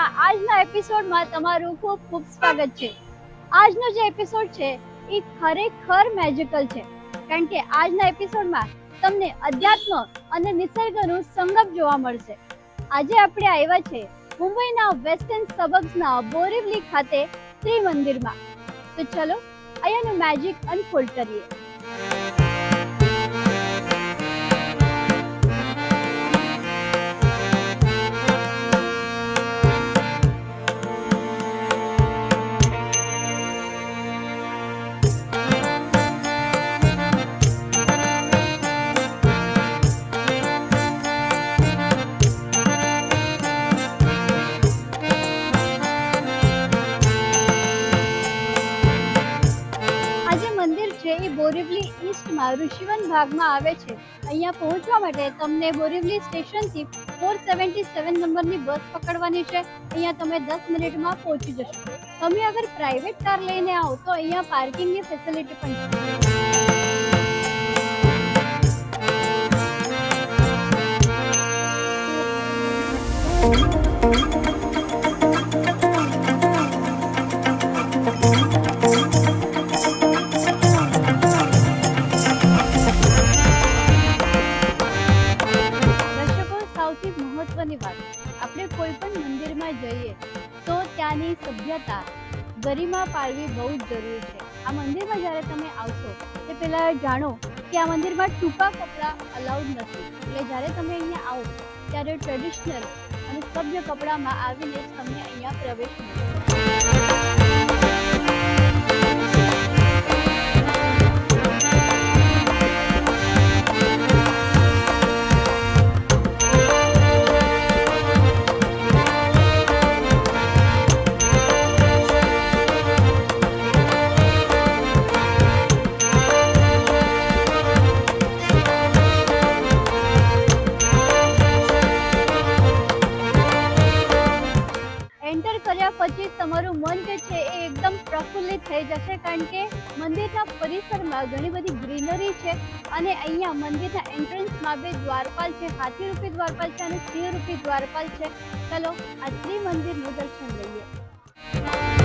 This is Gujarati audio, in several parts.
મેજિકના આજના એપિસોડમાં તમારું ખૂબ ખૂબ સ્વાગત છે. આજનો જે એપિસોડ છે, એ ખરેખર મેજિકલ છે. કારણ કે આજના એપિસોડમાં તમને અધ્યાત્મ અને નિસર્ગનું સંગમ જોવા મળશે. આજે આપણે આવ્યા છે મુંબઈના વેસ્ટર્ન સબર્બ્સના બોરીવલી ખાતે ત્રિમંદિરમાં. તો ચલો, અહીંયાનું મેજિક અનફોલ્ડ કરીએ. ઋષિવન ભાગમાં આવે છે. અહીંયા પહોંચવા માટે તમને બોરીવલી સ્ટેશનથી ફોર સેવન્ટી સેવન નંબરની બસ પકડવાની છે. અહીંયા તમે દસ મિનિટમાં પહોંચી જશો. તમે અગર પ્રાઇવેટ કાર લઈને આવો તો અહીંયા પાર્કિંગની ફેસિલિટી પણ છે. દર્શકો પાળવી બહુ જ જરૂરી છે. આ મંદિરમાં જ્યારે તમે આવશો, તે પહેલાં જાણો કે આ મંદિરમાં ટૂંકા કપડાં અલાઉડ નથી. એટલે જ્યારે તમે અહીંયા આવો, ત્યારે ટ્રેડિશનલ અને સભ્ય કપડામાં આવીને તમને અહીંયા પ્રવેશ મળશે મન જે છે એ એકદમ પ્રફુલ્લિત થઈ જશે કારણ કે મંદિરના પરિસરમાં ઘણી બધી ગ્રીનરી છે અને અહીંયા મંદિરના એન્ટ્રન્સમાં બે દ્વારપાલ છે હાથી રૂપી દ્વારપાલ છે અને સિંહ રૂપી દ્વારપાલ છે. ચલો આ ત્રિ મંદિરનું દર્શન લઈએ.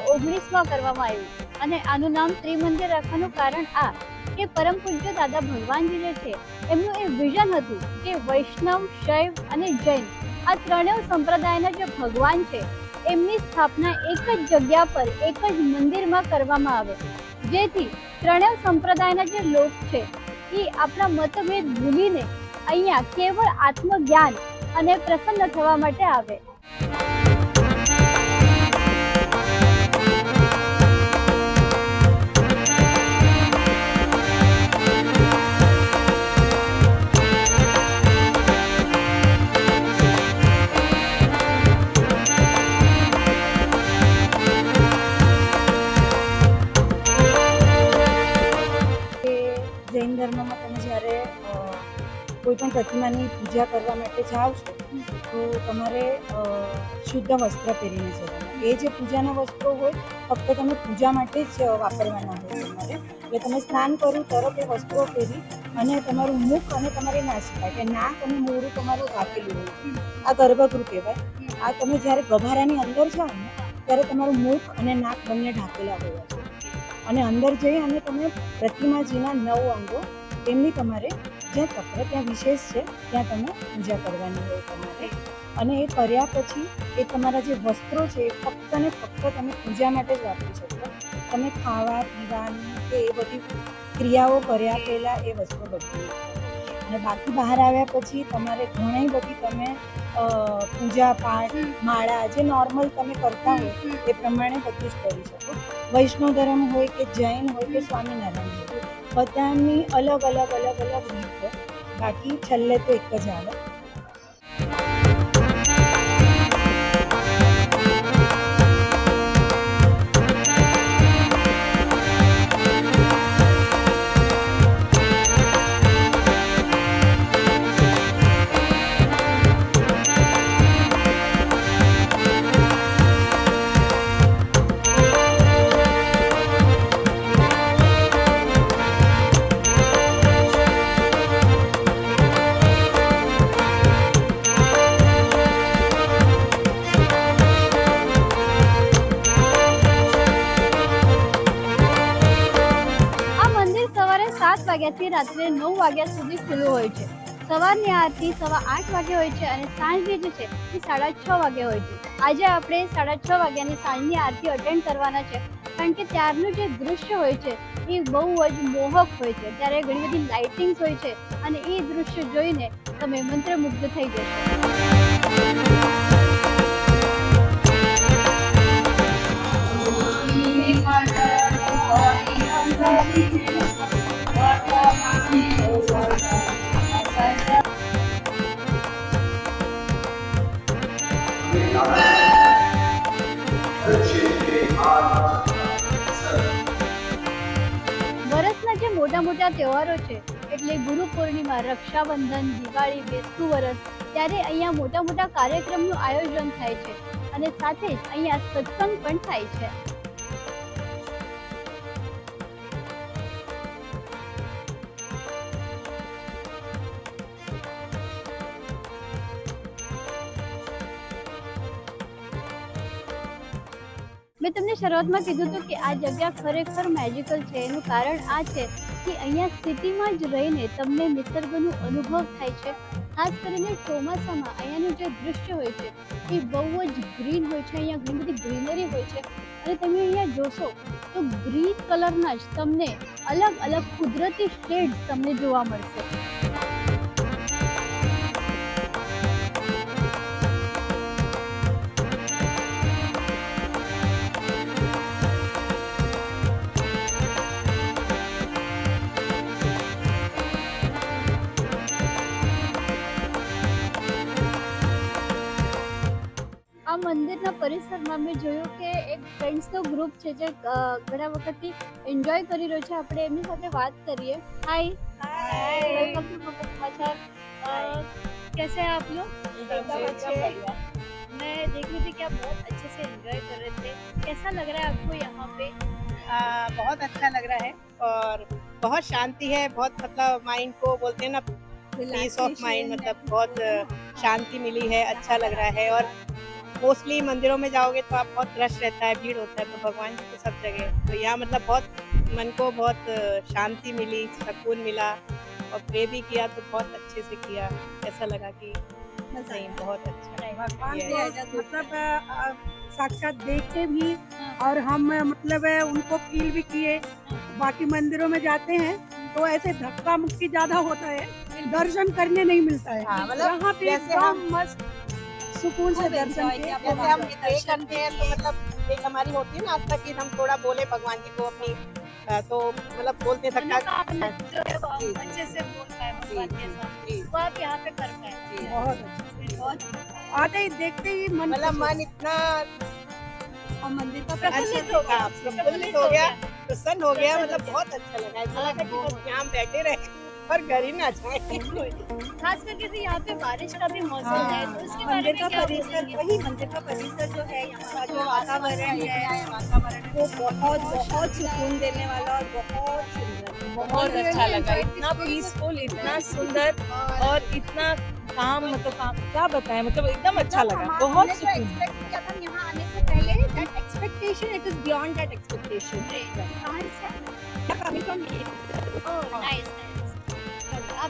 હજાર ઓગણીસમાં કરવામાં આવ્યું અને આનું નામ ત્રિમંદિર રાખવાનું કારણ આ કે પરમ પૂજ્ય દાદા ભગવાનજી જે છે, એમનું એ વિઝન હતું કે વૈષ્ણવ, શૈવ અને જૈન આ ત્રણેય સંપ્રદાયના જે ભગવાન છે, એમની સ્થાપના એક જ જગ્યા પર, એક જ મંદિરમાં કરવામાં આવે. જેથી ત્રણેય સંપ્રદાયના જે લોક છે, એ આપણા મતભેદ ભૂલીને અહીંયા કેવળ આત્મજ્ઞાન અને પ્રસન્ન થવા માટે આવે. પ્રતિમાની પૂજા કરવા માટે જાઓ છો, તો તમારે શુદ્ધ વસ્ત્ર પહેરીને જવાનું એ જે પૂજાના વસ્ત્રો હોય, ફક્ત તમે પૂજા માટે જ વાપરવાના હોય તમારે. એટલે તમે સ્નાન કર્યું, તરત એ વસ્ત્રો પહેરી અને તમારું મુખ અને તમારી નાસિકા કે નાક અને મોરું તમારું ઢાંકેલું હોય આ ગર્ભગૃહ કહેવાય. આ તમે જ્યારે ગભારાની અંદર જાઓ ને, ત્યારે તમારું મુખ અને નાક બંને ઢાંકેલા હોય છે. અને અંદર જઈ અને તમે પ્રતિમાજીના નવ અંગો તેમની તમારે જ્યાં ચક્ર ત્યાં વિશેષ છે, ત્યાં તમે પૂજા કરવાની હોય તમારે. અને એ કર્યા પછી એ તમારા જે વસ્ત્રો છે, એ ફક્ત ને ફક્ત તમે પૂજા માટે જ વાપરી શકો. તમે ખાવા, પીવાની કે એ બધી ક્રિયાઓ કર્યા પહેલાં એ વસ્ત્રો બદલી અને બાકી બહાર આવ્યા પછી તમારે ઘણી બધી તમે પૂજા પાઠ માળા જે નોર્મલ તમે કરતા હોય, એ પ્રમાણે બધું જ કરી શકો. વૈષ્ણવ ધર્મ હોય કે જૈન હોય કે સ્વામિનારાયણ હોય. બધાની અલગ અલગ અલગ અલગ રીત. બાકી છેલ્લે તો એક જ આવે. રાત્રે નવ વાગ્યા સુધી ખુલ્લું હોય છે. સવારની આરતી સવા આઠ વાગે હોય છે અને સાંજની જે છે એ સાડા છ વાગે હોય છે. આજે આપણે સાડા છ વાગ્યાની સાંજની આરતી અટેન્ડ કરવાના છે. કારણ કે ત્યારનું જે દૃશ્ય હોય છે એ બહુ જ મોહક હોય છે. ત્યારે ઘણી બધી લાઇટિંગ્સ હોય છે અને એ દૃશ્ય જોઈને તમે મંત્રમુગ્ધ થઈ જશો. Thank જે મોટા મોટા તહેવારો છે. એટલે ગુરુ પૂર્ણિમા, રક્ષાબંધન, દિવાળી, બેસતું વરસ, ત્યારે અહીંયા મોટા મોટા કાર્યક્રમનું આયોજન થાય છે અને સાથે જ અહીંયા સત્સંગ પણ થાય છે. મેં તમને શરૂઆતમાં કીધું હતું કે આ જગ્યા ખરેખર મેજિકલ છે. એનું કારણ આ છે કે અહીંયા સિટીમાં જ રહીને તમને નિસર્ગનો અનુભવ થાય છે. ખાસ કરીને ચોમાસામાં અહીંયાનું જે દૃશ્ય હોય છે, એ બહુ જ ગ્રીન હોય છે, અહીંયા ઘણી બધી ગ્રીનરી હોય છે. અને તમે અહીંયા જોશો તો ગ્રીન કલરના જ તમને અલગ અલગ કુદરતી શેડ્સ તમને જોવા મળશે. આ મંદિરના પરિસરમાં મેં જોયું કે એક ફ્રેન્ડ્સનો ગ્રુપ છે જે અ, ઘણા વખતથી એન્જોય કરી રહ્યો છે આપણે એમની સાથે વાત કરીએ હાય वेलकम टू मकर समाचार अ, कैसे हैं आप लोग एकदम अच्छे हैं। मैं देख रही थी कि आप बहुत अच्छे से एंजॉय कर रहे थे कैसा लग रहा है आपको यहाँ पे आ, बहुत अच्छा लग रहा है और बहुत शांति है बहुत मतलब माइंड को बोलते हैं ना पीस ऑफ माइंड मतलब बहुत शांति मिली है अच्छा लग रहा है और मोस्टली मंदिरों में जाओगे तो आप बहुत रश रहता है भीड़ होता है तो भगवान की सब जगह। तो यहाँ मतलब बहुत मन को बहुत शांति मिली सुकून मिला और प्रे भी किया तो बहुत अच्छे से किया। ऐसा लगा कि नहीं बहुत अच्छा भगवान मतलब साक्षात देख के भी और हम मतलब उनको फील भी किए। बाकी मंदिरों में जाते हैं तो ऐसे धक्का मुक्की ज़्यादा होता है दर्शन करने नहीं मिलता है। हाँ, मतलब यहाँ पे हम- मस्त सुकून से दर्शन जैसे हम प्रे करते हैं तो मतलब एक हमारी होती है ना आस्था की हम थोड़ा बोले भगवान जी को अपनी तो मतलब बोलते जो है अच्छे से बोल पाए भगवान के साथ आप यहाँ पे कर पाए बहुत अच्छा आते ही देखते ही मन मतलब मन इतना और मंदिर का प्रफुल्लित हो गया। प्रफुल्लित हो गया। प्रसन्न हो गया मतलब बहुत अच्छा लगा। ऐसा लगा कि बस यहाँ बैठे रहे। घर ही ना जाए। खास करके तो यहाँ पे बारिश का भी मौसम है तो उसके बारे मंदिर में का क्या परिसर वही मंदिर का परिसर जो है यहाँ का जो वातावरण है वातावरण वो बहुत बहुत सुकून देने वाला और बहुत सुंदर बहुत अच्छा लगा इतना पीसफुल इतना सुंदर और इतना काम मतलब काम क्या बताएँ मतलब एकदम अच्छा लगा बहुत सुकून। यहाँ आने से पहले that expectation it is beyond that expectation. कहाँ से coming from here oh nice.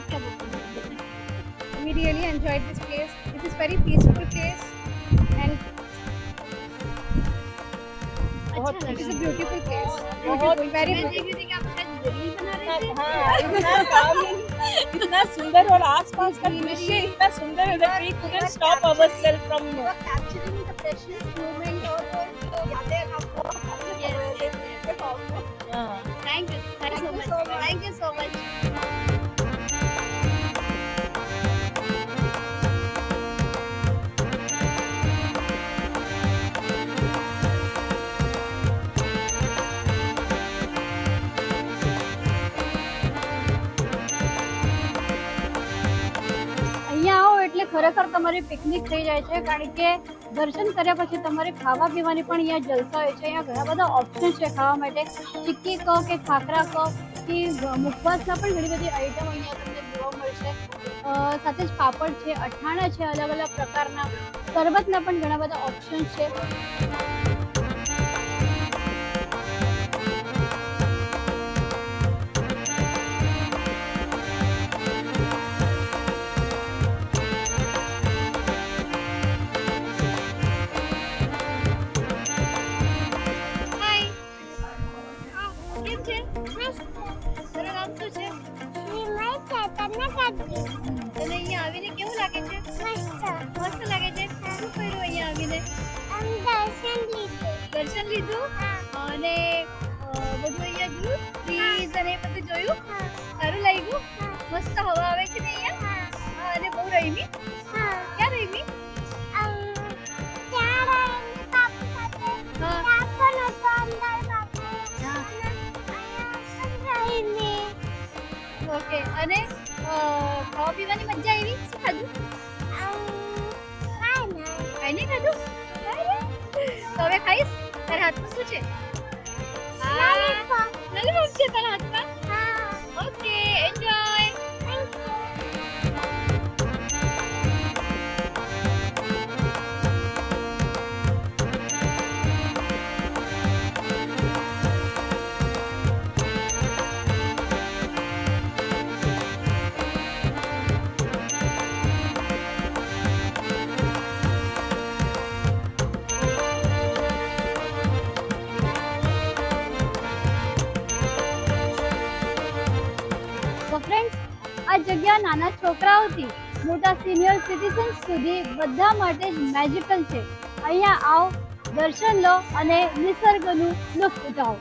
nice आप क्या बोलते हैं we really enjoyed this place it is very peaceful place and अच्छा it is a लगा beautiful place बहुत beautiful very मैं beautiful देख रही थी कि आप शायद रील बना रहे थे हाँ इतना काम इतना सुंदर और आसपास का दृश्य इतना सुंदर है that we couldn't stop ourselves from capturing the precious moment और यादें आपको yes, yes, yes. हाँ. Thank you. Thank you so much. ખરેખર તમારી પિકનિક થઈ જાય છે, કારણ કે દર્શન કર્યા પછી તમારે ખાવા પીવાની પણ અહીંયા જલસા હોય છે. અહીંયા ઘણા બધા ઓપ્શન છે ખાવા માટે. ચીક્કી કહો કે ખાખરા કહો કે મુખવાસના પણ ઘણી બધી આઈટમ અહીંયા તમને જોવા મળશે. સાથે જ પાપડ છે અઠાણા છે અલગ અલગ પ્રકારના. શરબતના પણ ઘણા બધા ઓપ્શન છે. ઓકે, અને ખાવા પીવાની મજા આવી? શું ખાધું? નહીં ખાધું? તો ખાઈશ? તારા હાથમાં શું છે? લોલીપોપ છે તારા હાથમાં ઓકે એન્જોય તો નાના છોકરાઓથી મોટા સિનિયર સિટીઝન સુધી બધા માટે મેજિકલ છે. અહીંયા આવો, દર્શન લો અને નિસર્ગનું લુફ્ત ઉઠાવો.